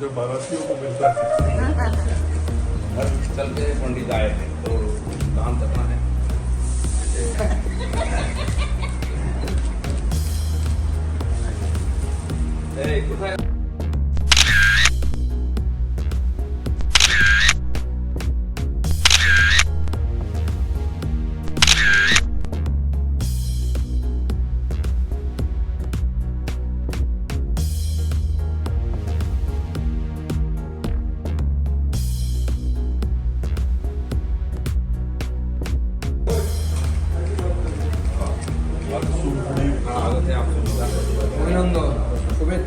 जो बारातियों को मिलता है हर स्थल पे पंडित आए हैं तो काम करना है Hey, goodbye.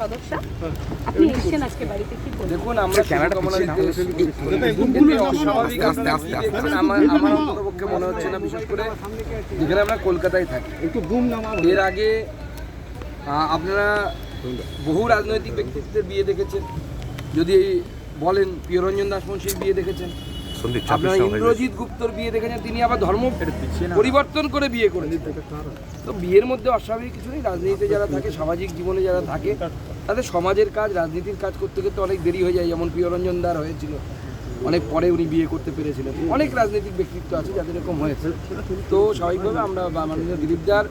সদস্য আপনি এসেছেন আজকে বাড়িতে কি বলবেন দেখুন আমরা অস্বাভাবিক আস্তে আস্তে দেখবেন আমার আমার অন্ততপক্ষে মনে হচ্ছে না বিশেষ করে যেখানে আমরা কলকাতায় থাকি একটু বুম এর আগে আপনারা বহু রাজনৈতিক ব্যক্তিত্বের বিয়ে দেখেছেন যদি বলেন প্রিয়রঞ্জন দাসমুন্সির বিয়ে দেখেছেন আপনারা ইন্দ্রজিৎ গুপ্তর বিয়ে দেখেছেন তিনি আবার ধর্ম পরিবর্তন করে বিয়ে করেছেন তো বিয়ের মধ্যে অস্বাভাবিক কিছু নেই রাজনীতিতে যারা থাকে সামাজিক জীবনে যারা থাকে তাদের সমাজের কাজ রাজনীতির কাজ করতে করতে অনেক দেরি হয়ে যায় যেমন প্রিয়রঞ্জন দার হয়েছিল। অনেক পরে উনি বিয়ে করতে পেরেছিলেন। অনেক রাজনৈতিক ব্যক্তিত্ব আছে যাদের এরকম হয়েছে। তো স্বাভাবিকভাবে আমরা মাননীয় দিলীপ দার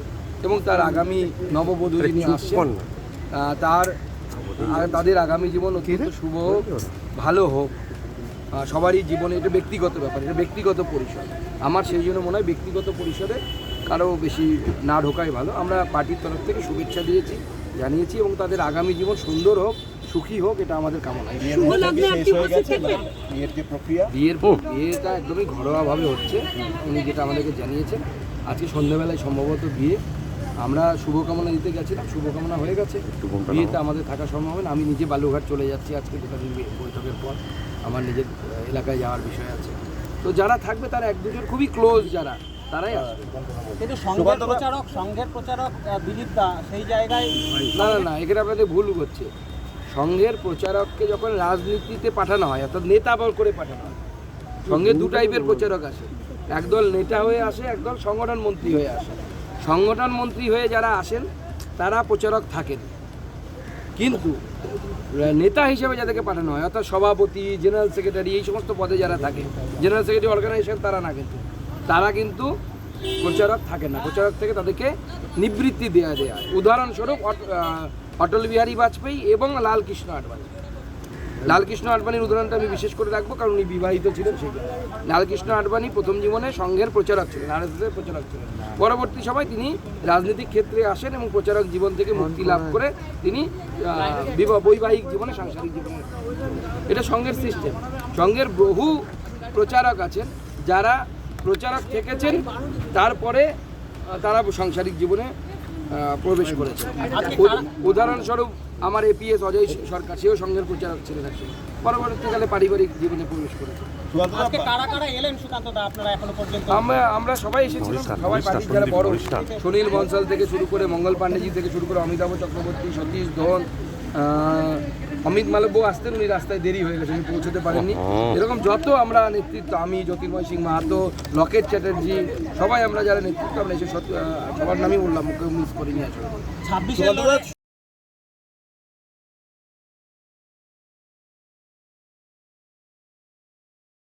এবং তার আগামী নববধূ যিনি আসছেন তার তাদের আগামী জীবন অত্যন্ত শুভ হোক ভালো হোক। সবারই জীবনে এটা ব্যক্তিগত ব্যাপার এটা ব্যক্তিগত পরিসর আমার সেই জন্য মনে হয় ব্যক্তিগত পরিসরে কারও বেশি না ঢোকাই ভালো। আমরা পার্টির তরফ থেকে শুভেচ্ছা দিয়েছি জানিয়েছি এবং তাদের আগামী জীবন সুন্দর হোক সুখী হোক এটা আমাদের কামনা। বিয়ের বিয়েটা একদমই ঘরোয়াভাবে হচ্ছে। উনি যেটা আমাদেরকে জানিয়েছেন আজকে সন্ধ্যাবেলায় সম্ভবত বিয়ে। আমরা শুভকামনা দিতে গেছিলাম শুভকামনা হয়ে গেছে। বিয়েতে আমাদের থাকা সম্ভব হবে না। আমি নিজে বালুঘাট চলে যাচ্ছি আজকে দুটা দিন বৈঠকের পর। আমার নিজের এলাকায় যাওয়ার বিষয় আছে। তো যারা থাকবে তারা এক দুজন খুবই ক্লোজ যারা তারাই আসবে। কিন্তু সংঘের প্রচারক সংঘের প্রচারক দিলীপ দা সেই জায়গায় না না না এখানে আপনাদের ভুল হচ্ছে। সংঘের প্রচারককে যখন রাজনীতিতে পাঠানো হয় অর্থাৎ নেতা বল করে পাঠানো হয় সঙ্গে দু টাইপের প্রচারক আসে। একদল নেতা হয়ে আসে একদল সংগঠন মন্ত্রী হয়ে আসে। সংগঠন মন্ত্রী হয়ে যারা আসেন, তারা প্রচারক থাকেন। কিন্তু নেতা হিসেবে যাদেরকে পাঠানো হয়, অর্থাৎ সভাপতি, জেনারেল সেক্রেটারি, এই সমস্ত পদে যারা থাকে, জেনারেল সেক্রেটারি অর্গানাইজেশন, তারা না কিন্তু, তারা কিন্তু প্রচারক থাকে না। প্রচারক থেকে তাদেরকে নিবৃত্তি দেওয়া দেওয়া হয়। উদাহরণস্বরূপ অটল বিহারী বাজপেই এবং লাল কৃষ্ণ আডবাণী। লালকৃষ্ণ আডবাণীর উদাহরণটা আমি বিশেষ করে রাখব, কারণ উনি বিবাহিত ছিলেন সেই। লালকৃষ্ণ আডবাণী প্রথম জীবনে সংঘের প্রচারক ছিলেন আর প্রচারক ছিলেন। পরবর্তী সময় তিনি রাজনৈতিক ক্ষেত্রে আসেন এবং প্রচারক জীবন থেকে মুক্তি লাভ করে তিনি বৈবাহিক জীবনে, সাংসারিক জীবনে। এটা সংঘের সিস্টেম সংঘের বহু প্রচারক আছেন, যারা প্রচারক থেকেছেন, তারপরে তারা সাংসারিক জীবনে প্রবেশ করেছে। উদ- উদাহরণস্বরূপ আমার এপিএস অজয় সরকার সেও সংঘের প্রচারক ছিলেন একসময় পরবর্তীকালে পারিবারিক জীবনে প্রবেশ করেছে। আমরা আমরা সবাই এসেছিলাম। সবাই পার্টির যারা বড় সুনীল বনসাল থেকে শুরু করে মঙ্গল পাণ্ডেজি থেকে শুরু করে অমিতাভ চক্রবর্তী সতীশ ধন আহ, অমিত মালব্য আসতেন উনি রাস্তায় দেরি হয়ে গেছে উনি পৌঁছতে পারেননি। এরকম যত আমরা নেতৃত্ব আমি জ্যোতির্ময় সিং মাহাতো লকেট চ্যাটার্জি সবাই আমরা যারা নেতৃত্ব আমরা এসে সবার নামই বললাম মুখে মিস করিনি আসলে।